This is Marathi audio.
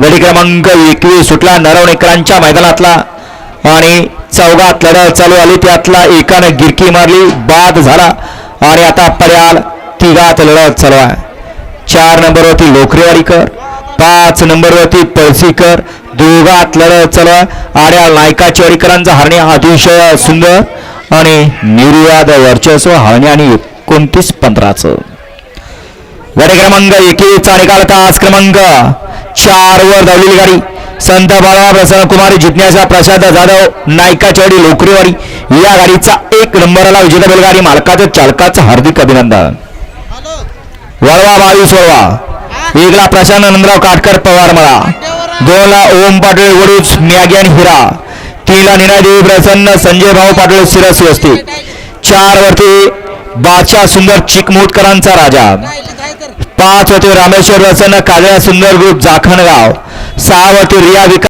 गडी क्रमांक एकवीस सुटला नरवणेकरांच्या मैदानातला. आणि चौघात लढत चालू आली त्यातला एकानं गिरकी मारली बाद झाला. आणि आता पर्याल तिघात लढत चालू आहे. चार नंबरवरती लोकरेवाडीकर पाच नंबरवरती पळसीकर दोघात लढत चालू आहे. आड्या नायकाची वाडीकरांचा हरणे अतिशय सुंदर आणि निर्याद वर्चस्व हरणे आणि एकोणतीस पंधराचं. गडी क्रमांक एकेचा निकाल तास क्रमांक चार वर धावलेली गाडी. संत बाळा प्रसन्न कुमारी जिज्ञासा प्रसाद जाधव नायका चौडी लोकरीवारी या गाडीचा एक नंबरला विजेता बैलगाडी मालकाचं चालकाचं हार्दिक अभिनंदन. वळवा बावीस वळवा. एकला प्रशांत नंदराव काटकर पवार मला दोनला ओम पाटील वडूज म्यागी आणि हिरा. तीनला निनादेवी प्रसन्न संजय भाऊ पाटील सिरस व्यवस्थित चार वरती बादशाह सुंदर चिकमोटकरांचा राजा. पाच होते रामेश्वर वसन काजळा सुंदर ग्रुप जाखणगाव. सहा होते रिया विकास